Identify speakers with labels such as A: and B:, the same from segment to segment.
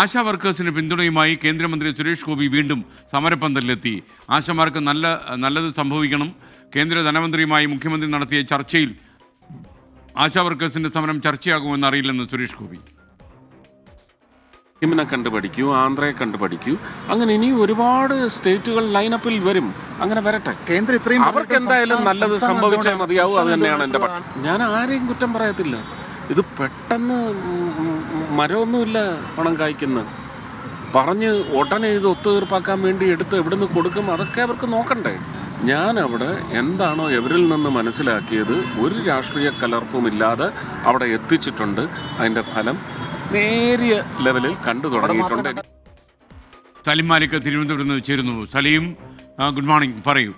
A: ആശാ വർക്കേഴ്സിന് പിന്തുണയുമായി കേന്ദ്രമന്ത്രി സുരേഷ് ഗോപി വീണ്ടും സമരപ്പന്തലിലെത്തി. ആശമാർക്ക് നല്ല നല്ലത് സംഭവിക്കണം. കേന്ദ്ര ധനമന്ത്രിയുമായി മുഖ്യമന്ത്രി നടത്തിയ ചർച്ചയിൽ ആശാ വർക്കേഴ്സിന്റെ സമരം ചർച്ചയാകുമെന്ന് അറിയില്ലെന്ന് സുരേഷ് ഗോപി.
B: സിക്കിമിനെ കണ്ടു പഠിക്കൂ ആന്ധ്രയെ കണ്ടു പഠിക്കൂ അങ്ങനെ ഇനി ഒരുപാട് സ്റ്റേറ്റുകൾ ലൈനപ്പിൽ വരും. അങ്ങനെ വരട്ടെ.
C: കേന്ദ്രം ഇത്രയും
B: അവർക്ക് എന്തായാലും നല്ലത് സംഭവിച്ചേ മതിയാവും അത് തന്നെയാണ് എന്റെ പക്ഷം. ഞാൻ ആരെയും കുറ്റം പറയത്തില്ല. ഇത് പെട്ടെന്ന് മരമൊന്നുമില്ല പണം കായ്ക്കുന്നത് പറഞ്ഞ് ഉടനെ ഇത് ഒത്തുതീർപ്പാക്കാൻ വേണ്ടി എടുത്ത് എവിടെ നിന്ന് കൊടുക്കും അതൊക്കെ അവർക്ക് നോക്കണ്ടേ. ഞാൻ അവിടെ എന്താണോ എവരിൽ നിന്ന് മനസ്സിലാക്കിയത് ഒരു രാഷ്ട്രീയ കലർപ്പുമില്ലാതെ അവിടെ എത്തിച്ചിട്ടുണ്ട്. അതിന്റെ ഫലം നേരിയ ലെവലിൽ കണ്ടു തുടങ്ങിയിട്ടുണ്ട്.
A: സലിം മാലിക് തിരുവനന്തപുരത്ത് നിന്ന് ചേരുന്നു. Salim good morning. പറയൂ.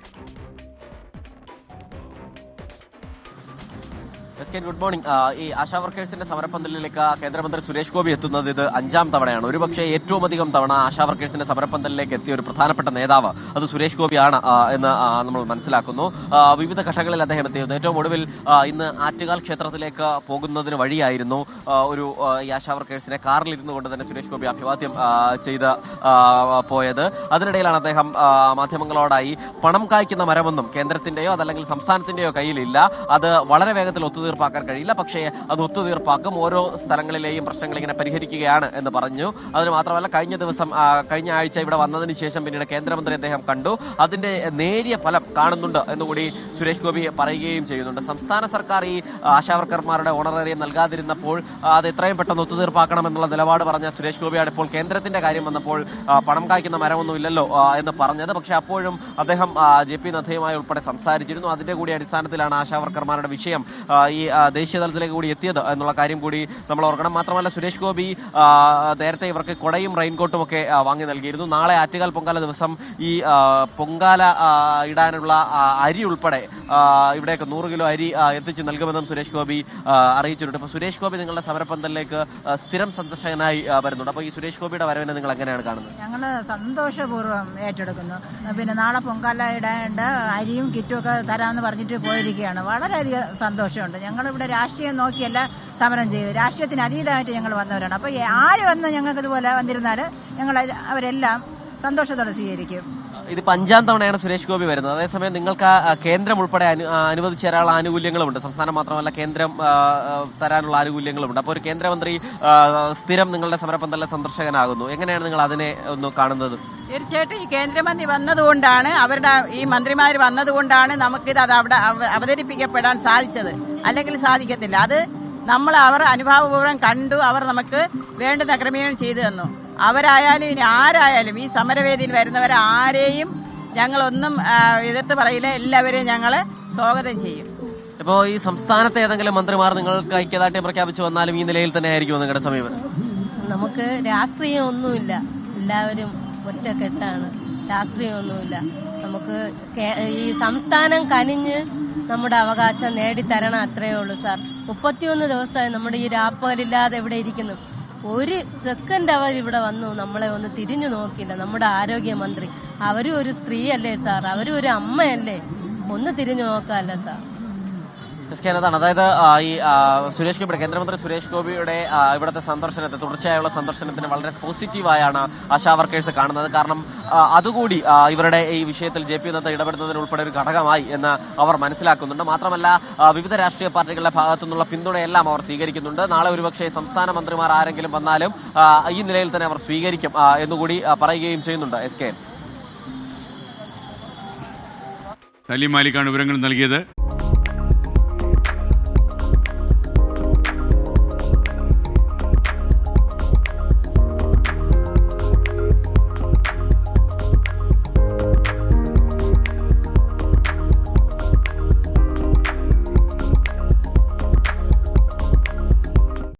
D: കെ ഗുഡ് മോർണിംഗ് ഈ ആശാ വർക്കേഴ്സിന്റെ സമരപ്പന്തലിലേക്ക് കേന്ദ്രമന്ത്രി സുരേഷ് ഗോപി എത്തുന്നത് ഇത് അഞ്ചാം തവണയാണ്. ഒരുപക്ഷെ ഏറ്റവും അധികം തവണ ആശാ വർക്കേഴ്സിന്റെ സമരപ്പന്തലിലേക്ക് എത്തിയ ഒരു പ്രധാനപ്പെട്ട നേതാവ് അത് സുരേഷ് ഗോപിയാണ് എന്ന് നമ്മൾ മനസ്സിലാക്കുന്നു. വിവിധ ഘട്ടങ്ങളിൽ അദ്ദേഹം എത്തിയിരുന്നു. ഏറ്റവും ഒടുവിൽ ഇന്ന് ആറ്റുകാൽ ക്ഷേത്രത്തിലേക്ക് പോകുന്നതിന് വഴിയായിരുന്നു ഒരു ഈ ആശാ വർക്കേഴ്സിനെ കാറിൽ ഇരുന്നു കൊണ്ട് തന്നെ സുരേഷ് ഗോപി അഭിവാദ്യം ചെയ്ത് പോയത്. അതിനിടയിലാണ് അദ്ദേഹം മാധ്യമങ്ങളോടായി പണം കായ്ക്കുന്ന മരമൊന്നും കേന്ദ്രത്തിന്റെയോ അതല്ലെങ്കിൽ സംസ്ഥാനത്തിന്റെയോ കയ്യിലില്ല. അത് വളരെ വേഗത്തിൽ ഒത്തുതീർപ്പാക്കാൻ കഴിയില്ല. പക്ഷേ അത് ഒത്തുതീർപ്പാക്കും ഓരോ സ്ഥലങ്ങളിലെയും പ്രശ്നങ്ങൾ ഇങ്ങനെ പരിഹരിക്കുകയാണ് എന്ന് പറഞ്ഞു. അതിന് മാത്രമല്ല കഴിഞ്ഞ ദിവസം കഴിഞ്ഞ ആഴ്ച ഇവിടെ വന്നതിന് ശേഷം പിന്നീട് കേന്ദ്രമന്ത്രി അദ്ദേഹം കണ്ടു. അതിന്റെ നേരിയ ഫലം കാണുന്നുണ്ട് എന്നുകൂടി സുരേഷ് ഗോപി പറയുകയും ചെയ്യുന്നുണ്ട്. സംസ്ഥാന സർക്കാർ ഈ ആശാവർക്കർമാരുടെ ഓണറേറിയം നൽകാതിരുന്നപ്പോൾ അത് എത്രയും പെട്ടെന്ന് ഒത്തുതീർപ്പാക്കണം എന്നുള്ള നിലപാട് പറഞ്ഞ സുരേഷ് ഗോപിയാണ് ഇപ്പോൾ കേന്ദ്രത്തിന്റെ കാര്യം വന്നപ്പോൾ പണം കായ്ക്കുന്ന മരമൊന്നുമില്ലല്ലോ എന്ന് പറഞ്ഞത്. പക്ഷെ അപ്പോഴും അദ്ദേഹം ജെ പി നദ്ദയുമായി ഉൾപ്പെടെ സംസാരിച്ചിരുന്നു. അതിന്റെ കൂടി അടിസ്ഥാനത്തിലാണ് ആശാവർക്കർമാരുടെ വിഷയം. ഈ ദേശീയ തലത്തിലേക്ക് കൂടി എത്തിയത് എന്നുള്ള കാര്യം കൂടി നമ്മൾ ഓർക്കണം. മാത്രമല്ല സുരേഷ് ഗോപി നേരത്തെ ഇവർക്ക് കൊടയും റെയിൻകോട്ടും ഒക്കെ വാങ്ങി നൽകിയിരുന്നു. നാളെ ആറ്റുകാൽ പൊങ്കാല ദിവസം ഈ പൊങ്കാല ഇടാനുള്ള അരി ഉൾപ്പെടെ ഇവിടെയൊക്കെ നൂറ് കിലോ അരി എത്തിച്ച് നൽകുമെന്നും സുരേഷ് ഗോപി അറിയിച്ചിട്ടുണ്ട്. അപ്പോൾ സുരേഷ് ഗോപി നിങ്ങളുടെ സമരപന്തലിലേക്ക് സ്ഥിരം സന്ദർശകനായി വരുന്നുണ്ട്. അപ്പോൾ ഈ സുരേഷ് ഗോപിയുടെ വരവിനെ നിങ്ങൾ എങ്ങനെയാണ് കാണുന്നത്?
E: ഞങ്ങൾ സന്തോഷപൂർവം ഏറ്റെടുക്കുന്നു. പിന്നെ നാളെ പൊങ്കാല ഇടാണ്ട് അരിയും കിറ്റും ഒക്കെ തരാമെന്ന് പറഞ്ഞിട്ട് പോയിരിക്കുകയാണ്. വളരെയധികം സന്തോഷമുണ്ട്. ഞങ്ങളിവിടെ രാഷ്ട്രീയം നോക്കിയല്ല സമരം ചെയ്ത്. രാഷ്ട്രീയത്തിന് അതീതമായിട്ട് ഞങ്ങൾ വന്നവരാണ്. അപ്പോൾ ആര് വന്ന് ഞങ്ങൾക്ക് ഇതുപോലെ വന്നിരുന്നാൽ ഞങ്ങൾ അവരെല്ലാം സന്തോഷത്തോടെ സ്വീകരിക്കും.
D: ഇത് അഞ്ചാം തവണയാണ് സുരേഷ് ഗോപി വരുന്നത്. അതേസമയം നിങ്ങൾക്ക് ആ, കേന്ദ്രം ഉൾപ്പെടെ അനുവദിച്ചു തരാനുള്ള ആനുകൂല്യങ്ങളുമുണ്ട് സംസ്ഥാനം മാത്രമല്ല കേന്ദ്രം തരാനുള്ള ആനുകൂല്യങ്ങളുമുണ്ട് അപ്പോൾ ഒരു കേന്ദ്രമന്ത്രി സ്ഥിരം നിങ്ങളുടെ സമരപന്തലിലെ സന്ദർശകനാകുന്നു. എങ്ങനെയാണ് നിങ്ങൾ അതിനെ ഒന്ന് കാണുന്നത്?
F: തീർച്ചയായിട്ടും ഈ കേന്ദ്രമന്ത്രി വന്നതുകൊണ്ടാണ് അവരുടെ ഈ മന്ത്രിമാർ വന്നതുകൊണ്ടാണ് നമുക്കിത് അത് അവിടെ അവതരിപ്പിക്കപ്പെടാൻ സാധിച്ചത്. അല്ലെങ്കിൽ സാധിക്കത്തില്ല. അത് നമ്മൾ അവർ അനുഭാവപൂർവം കണ്ടു അവർ നമുക്ക് വേണ്ടുന്ന ക്രമീകരണം ചെയ്തു തന്നു. അവരായാലും ഇനി ആരായാലും ഈ സമരവേദിയിൽ വരുന്നവരെ ആരെയും ഞങ്ങളൊന്നും എതിർത്ത് പറയില്ല. എല്ലാവരെയും ഞങ്ങൾ സ്വാഗതം ചെയ്യും.
D: ഇപ്പോൾ ഈ സംസ്ഥാനത്തെ ഏതെങ്കിലും മന്ത്രിമാർ നിങ്ങൾക്ക് ഐക്യദാർഢ്യം പ്രഖ്യാപിച്ചു വന്നാലും ഈ നിലയിൽ തന്നെ ആയിരിക്കും നിങ്ങളുടെ സമീപനം?
G: നമുക്ക് രാഷ്ട്രീയം ഒന്നുമില്ല എല്ലാവരും ഒറ്റക്കെട്ടാണ്. രാഷ്ട്രീയം ഒന്നുമില്ല നമുക്ക് ഈ സംസ്ഥാനം കനിഞ്ഞ് നമ്മുടെ അവകാശം നേടിത്തരണം അത്രയേ ഉള്ളൂ സാർ മുപ്പത്തിയൊന്ന് ദിവസമായി നമ്മുടെ ഈ രാപ്പകലില്ലാതെ ഇവിടെ ഇരിക്കുന്നു. ഒരു സെക്കൻഡ് അവർ ഇവിടെ വന്നു നമ്മളെ ഒന്ന് തിരിഞ്ഞു നോക്കില്ല. നമ്മുടെ ആരോഗ്യമന്ത്രി അവരും ഒരു സ്ത്രീയല്ലേ സാർ അവരും ഒരു അമ്മയല്ലേ? ഒന്ന് തിരിഞ്ഞു നോക്കാമല്ല സാർ
D: എസ് കെ അതായത് ഈ സുരേഷ് ഗോപിയുടെ കേന്ദ്രമന്ത്രി സുരേഷ് ഗോപിയുടെ ഇവിടുത്തെ സന്ദർശനത്തെ തുടർച്ചയായുള്ള സന്ദർശനത്തിന് വളരെ പോസിറ്റീവായാണ് ആശാ വർക്കേഴ്സ് കാണുന്നത്. കാരണം അതുകൂടി ഇവരുടെ ഈ വിഷയത്തിൽ ജെ പി നദ്ദ ഇടപെടുന്നതിന് ഉൾപ്പെടെ ഒരു ഘടകമായി എന്ന് അവർ മനസ്സിലാക്കുന്നുണ്ട്. മാത്രമല്ല വിവിധ രാഷ്ട്രീയ പാർട്ടികളുടെ ഭാഗത്തു നിന്നുള്ള പിന്തുണയെല്ലാം അവർ സ്വീകരിക്കുന്നുണ്ട്. നാളെ ഒരുപക്ഷെ സംസ്ഥാന മന്ത്രിമാർ ആരെങ്കിലും വന്നാലും ഈ നിലയിൽ തന്നെ അവർ സ്വീകരിക്കും എന്നുകൂടി പറയുകയും ചെയ്യുന്നുണ്ട് എസ് കെ.
A: സലീം മാലിക്കാണ് വിവരങ്ങൾ നൽകിയത്.